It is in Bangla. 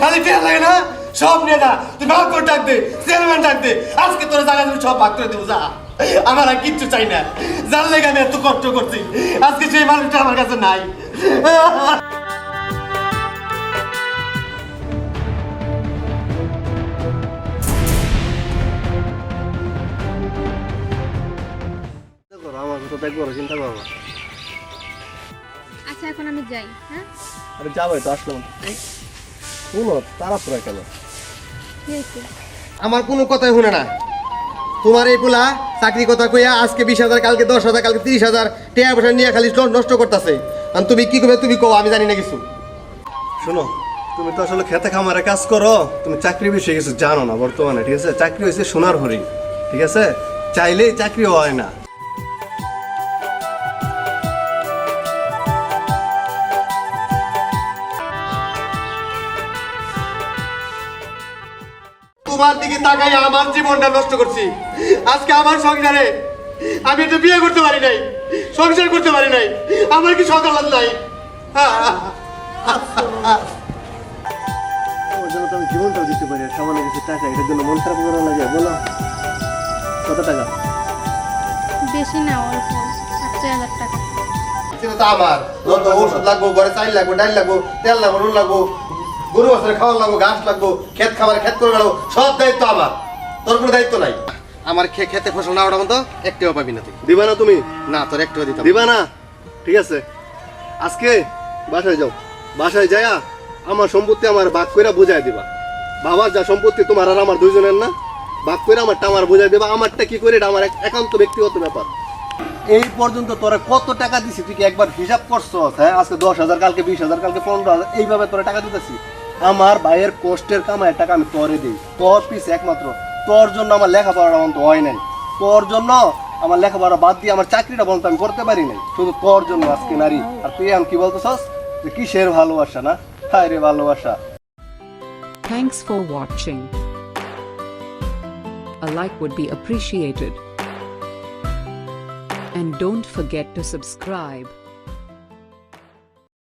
খালি টেয়া লাগে না? সব নিয়ে যা। তুই ভাগ করে ডাক দে চেয়ারম্যান ডাক দে। আজকে তোর জায়গা তুমি সব ভাগ করে দেবো যা। আমার আর কিচ্ছু চাই না। যার লেগে আমি এত কষ্ট করছি। আজকে সেই মানুষটা আমার কাছে নাই। আচ্ছা এখন আমি যাই হ্যাঁ? আরে যাবে তো আসলাম। শুনো তারা পুরা কেন? কি আমার কোনো কথাই শুনে না। তোমার এই পোলা চাকরি কথা কইয়া আজকে বিশ হাজার কালকে দশ হাজার কালকে তিরিশ হাজার টেয়া পয়সা নিয়ে খালি নষ্ট করতেছে। আর তুমি কি করবে তুমি কো আমি জানি না কিছু। শোনো তুমি তো আসলে খেতে খামারে কাজ করো তুমি চাকরি বিষয়ে কিছু জানো না বর্তমানে ঠিক আছে? চাকরি হয়েছে সোনার হরিণ ঠিক আছে? চাইলেই চাকরি হয় না। তোমার দিকে তাকাই আমার জীবনটা নষ্ট করছি। আজকে আমার সংসারে আমি তো বিয়ে করতে পারি নাই সংসার করতে পারি নাই আমার কি সকাল নাই? আমি জীবনটাও দিতে পারি আর সামান্য কিছু টাকা এটার জন্য মন খারাপ করা লাগে বলো। কত টাকা? বেশি না অল্প হাজার টাকা। সেটা তো আমার। যত ওষুধ লাগবো ঘরে চাল লাগবো ডাল লাগবো তেল লাগবো নুন লাগবো। গরু বাছরে খাওয়ার লাগবো ঘাস লাগবো ক্ষেত খাবার ক্ষেত করে গেলো সব দায়িত্ব আমার। তোর কোনো দায়িত্ব নাই। আমার খে- খেতে ফসল না ওটা মতো একটিও পাবি না তুই। দিবা না তুমি? না তোর একটিও দিতাম দিবা না? ঠিক আছে। আজকে বাসায় যাও। বাসায় যায়া আমার সম্পত্তি আমার ভাগ করে বুঝাই দিবা। বাবার যা সম্পত্তি তোমার আর আমার দুইজনের না ভাগ করে আমারটা আমার বুঝাই দিবা। আমারটা কি করে এটা আমার এক- একান্ত ব্যক্তিগত ব্যাপার। এই পর্যন্ত তোরা কত টাকা দিছি? তুই কি একবার হিসাব করছ হ্যাঁ? আজকে দশ হাজার, কালকে বিশ হাজার, কালকে পনেরো হাজার, এইভাবে তোরা টাকা দিতেছি। আমার ভাইয়ের কষ্টের কামায়ের টাকা আমি তোরে দিই। তোর পিস একমাত্র। তোর জন্য আমার লেখাপড়াটা বন্ধ হয় নাই। তোর জন্য আমার লেখাপড়া বাদ দিয়ে আমার চাকরিটা বন্ধ আমি করতে পারি নাই। শুধু তোর জন্য আজকে নারী। আর তুই আমি কি বলতেছস? যে কিসের ভালোবাসা না? হায় রে ভালোবাসা। Thanks for watching. A like would be appreciated. And don't forget to subscribe.